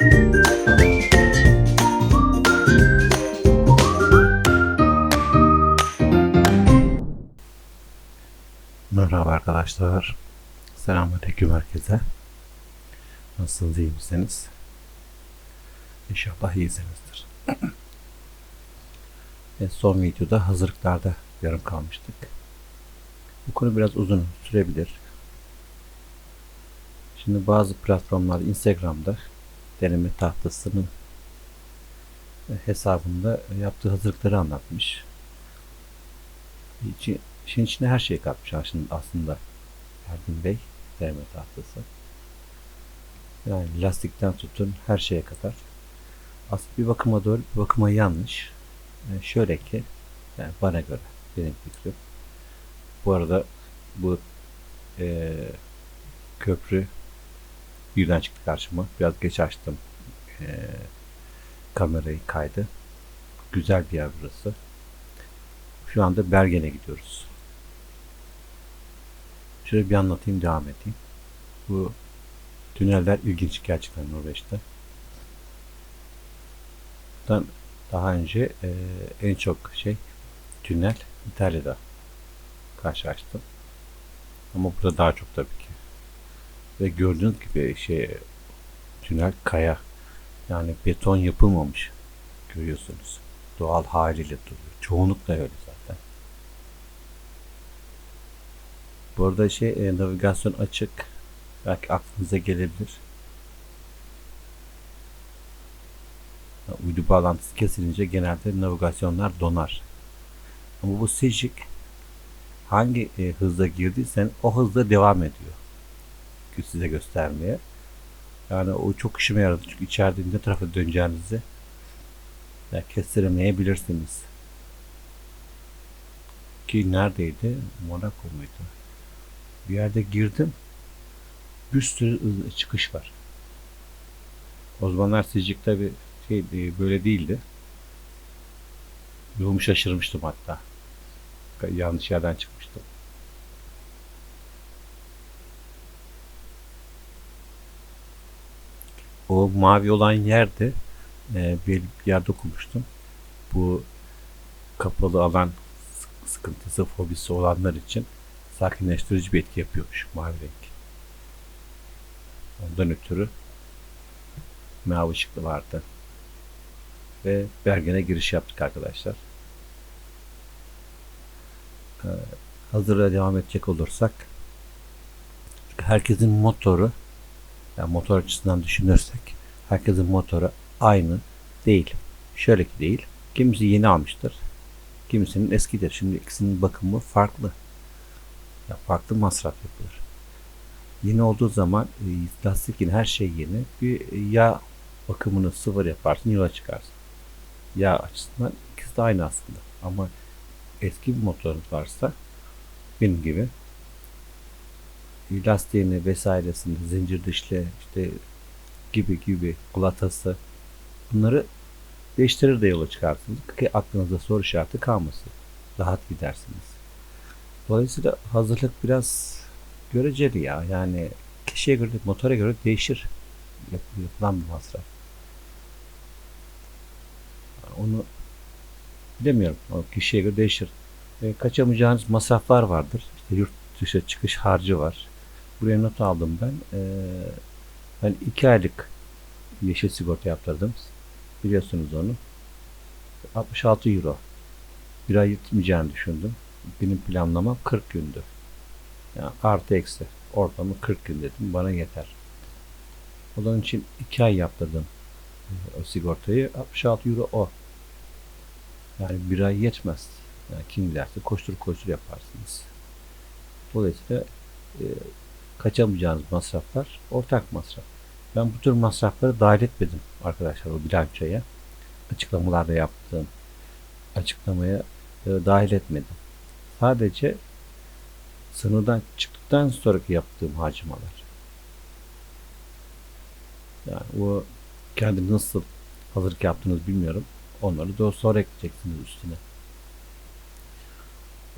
Merhaba arkadaşlar. Selamünaleyküm herkese. Nasılsınız, iyi misiniz? İnşallah iyisinizdir. Ve son videoda hazırlıklarda yarım kalmıştık. Bu konu biraz uzun sürebilir. Şimdi bazı platformlar Instagram'da deneme tahtasının hesabında yaptığı hazırlıkları anlatmış. İçi, içine her şey katmış aslında, Erdin Bey deneme tahtası. Yani lastikten tutun her şeye kadar. Aslında bir bakıma doğru bir bakıma yanlış. Yani şöyle ki yani bana göre benim fikrim. Bu arada bu e, köprü birden çıktı karşıma. Biraz geç açtım e, kamerayı kaydı. Güzel bir yer burası. Şu anda Bergen'e gidiyoruz. Şöyle bir anlatayım, devam edeyim. Bu tüneller ilginç gerçekten Norveç'te. Bundan daha önce e, en çok şey tünel İtalya'da karşılaştım. Ama burada daha çok tabii ki. Ve gördüğünüz gibi şey tünel kaya. Yani beton yapılmamış. Görüyorsunuz. Doğal haliyle duruyor. Çoğunlukla öyle zaten. Bu arada şey e, navigasyon açık. Belki aklınıza gelebilir. Uydu bağlantısı kesilince genelde navigasyonlar donar. Ama bu Sejik hangi e, hızda girdiysen o hızda devam ediyor. Size göstermeye. Yani o çok işime yaradı. Çünkü içeride ne tarafa döneceğinizi ya kestiremeyebilirsiniz. Ki neredeydi? Monaco muydu? Bir yerde girdim. Bir sürü çıkış var. O zamanlar Sicik tabi şey, e, böyle değildi. Yolumu şaşırmıştım hatta. Yanlış yerden çıkmıştım. O mavi olan yerde e, bir yerde okumuştum. Bu kapalı alan sık- sıkıntısı, fobisi olanlar için sakinleştirici bir etki yapıyormuş mavi renk. Ondan ötürü mavi ışıklı vardı. Ve Bergen'e giriş yaptık arkadaşlar. Ee, hazırlığa devam edecek olursak herkesin motoru yani motor açısından düşünürsek herkesin motoru aynı değil. Şöyle ki değil. Kimisi yeni almıştır. Kimisinin eskidir. Şimdi ikisinin bakımı farklı. Ya farklı masraf yapılır. Yeni olduğu zaman e, lastik yeni, her şey yeni. Bir yağ bakımını sıfır yaparsın, yola çıkarsın. Yağ açısından ikisi de aynı aslında. Ama eski bir motorunuz varsa benim gibi lastiğini vesairesini, zincir dişli işte gibi gibi kulatası bunları değiştirir de yola çıkarsınız ki aklınızda soru işareti kalmasın. Rahat gidersiniz. Dolayısıyla hazırlık biraz göreceli ya. Yani kişiye göre, motora göre değişir. Yap- Yapılan bir masraf. Onu bilemiyorum. O kişiye göre değişir. E, kaçamayacağınız masraflar vardır. İşte yurt dışı çıkış harcı var. Buraya not aldım ben. E, ben iki aylık yeşil sigorta yaptırdım. Biliyorsunuz onu. 66 euro. Bir ay yetmeyeceğini düşündüm. Benim planlamam 40 gündü. Yani artı eksi. Ortamı 40 gün dedim. Bana yeter. Onun için 2 ay yaptırdım e, o sigortayı. 66 euro o. Yani bir ay yetmez. Yani kim giderse koştur koştur yaparsınız. Dolayısıyla e, kaçamayacağınız masraflar ortak masraf. Ben bu tür masrafları dahil etmedim arkadaşlar o bilançoya. Açıklamalarda yaptığım açıklamaya e, dahil etmedim. Sadece sınırdan çıktıktan sonraki yaptığım harcamalar. Yani o kendi nasıl hazırlık yaptığınızı bilmiyorum. Onları da sonra ekleyeceksiniz üstüne.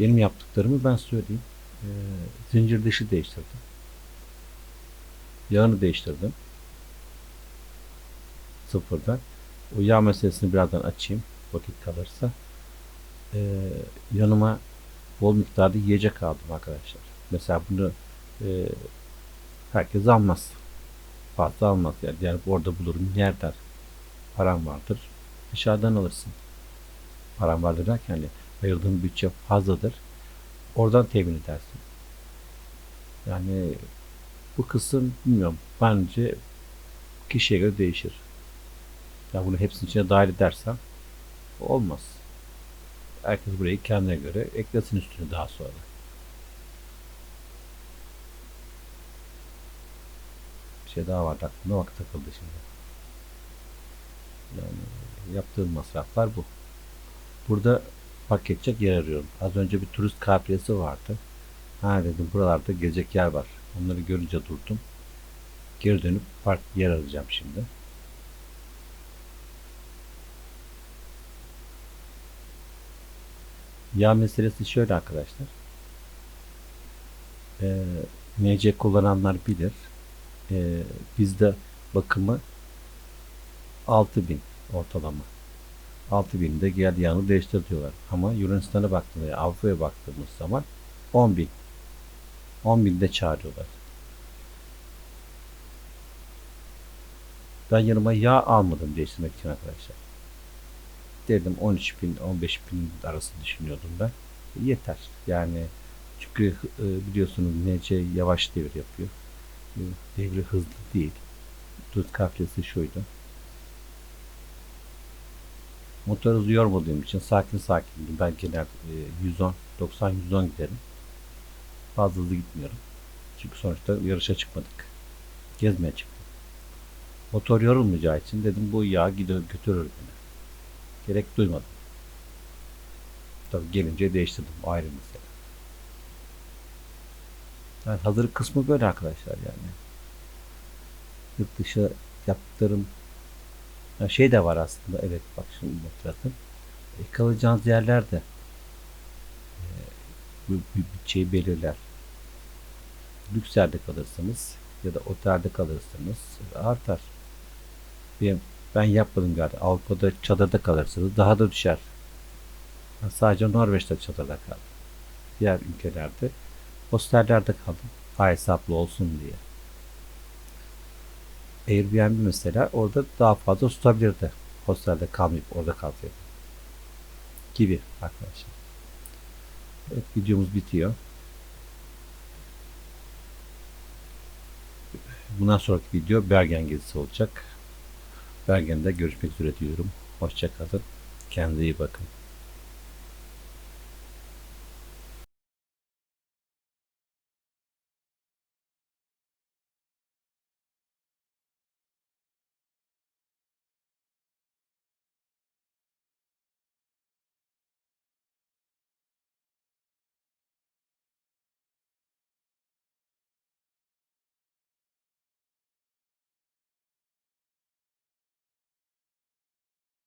Benim yaptıklarımı ben söyleyeyim. Ee, zincir dışı değiştirdim. Yağını değiştirdim. sıfırdan. O yağ meselesini birazdan açayım vakit kalırsa. Ee, yanıma bol miktarda yiyecek aldım arkadaşlar. Mesela bunu e, herkes almaz. Fazla almaz yani. yani orada bulurum yer der. Param vardır. Dışarıdan alırsın. Param vardır derken hani ayırdığın bütçe fazladır. Oradan temin edersin. Yani bu kısım bilmiyorum. Bence kişiye göre değişir. Ya bunu hepsinin içine dahil edersem olmaz. Herkes burayı kendine göre eklesin üstüne daha sonra. Bir şey daha vardı aklımda bak takıldı şimdi. Yani yaptığım masraflar bu. Burada edecek yer arıyorum. Az önce bir turist kafilesi vardı. Ha dedim buralarda gelecek yer var. Onları görünce durdum. Geri dönüp park yer arayacağım şimdi. Yağ meselesi şöyle arkadaşlar. Ee, NC kullananlar bilir. Ee, bizde bakımı 6000 ortalama. 6000'de gel yağını değiştir diyorlar. Ama Yunanistan'a baktığımızda, Avrupa'ya baktığımız zaman 10.000. 10.000'de çağırıyorlar. Ben yanıma yağ almadım değiştirmek için arkadaşlar. Dedim 13 bin 15 bin arası düşünüyordum ben. Yeter. Yani çünkü e, biliyorsunuz NC yavaş devir yapıyor. E, Devri hızlı değil. Tuz kaflesi şuydu. Motor hızı yormadığım için sakin sakin ben genel e, 110 90 110 giderim. Fazla hızlı gitmiyorum. Çünkü sonuçta yarışa çıkmadık. Gezmeye çıktık. Motor yorulmayacağı için dedim bu yağ gider götürür beni. Gerek duymadım. Tabi gelince değiştirdim. Ayrı mesele. Yani hazır kısmı böyle arkadaşlar yani. Yurt dışı yaptırım ya şey de var aslında. Evet bak şimdi hatırladım. E, kalacağınız yerler de bütçeyi belirler. Lüks yerde kalırsanız ya da otelde kalırsanız artar. Benim, ben yapmadım galiba. Avrupa'da çadırda kalırsanız daha da düşer. Ben sadece Norveç'te çadırda kaldım. Diğer ülkelerde hostellerde kaldım. Daha hesaplı olsun diye. Airbnb mesela orada daha fazla tutabilirdi. Hostelde kalmayıp orada kalsaydı. Gibi arkadaşlar. Evet videomuz bitiyor. Bundan sonraki video Bergen gezisi olacak. Bergen'de görüşmek üzere diyorum. Hoşçakalın. Kendinize iyi bakın.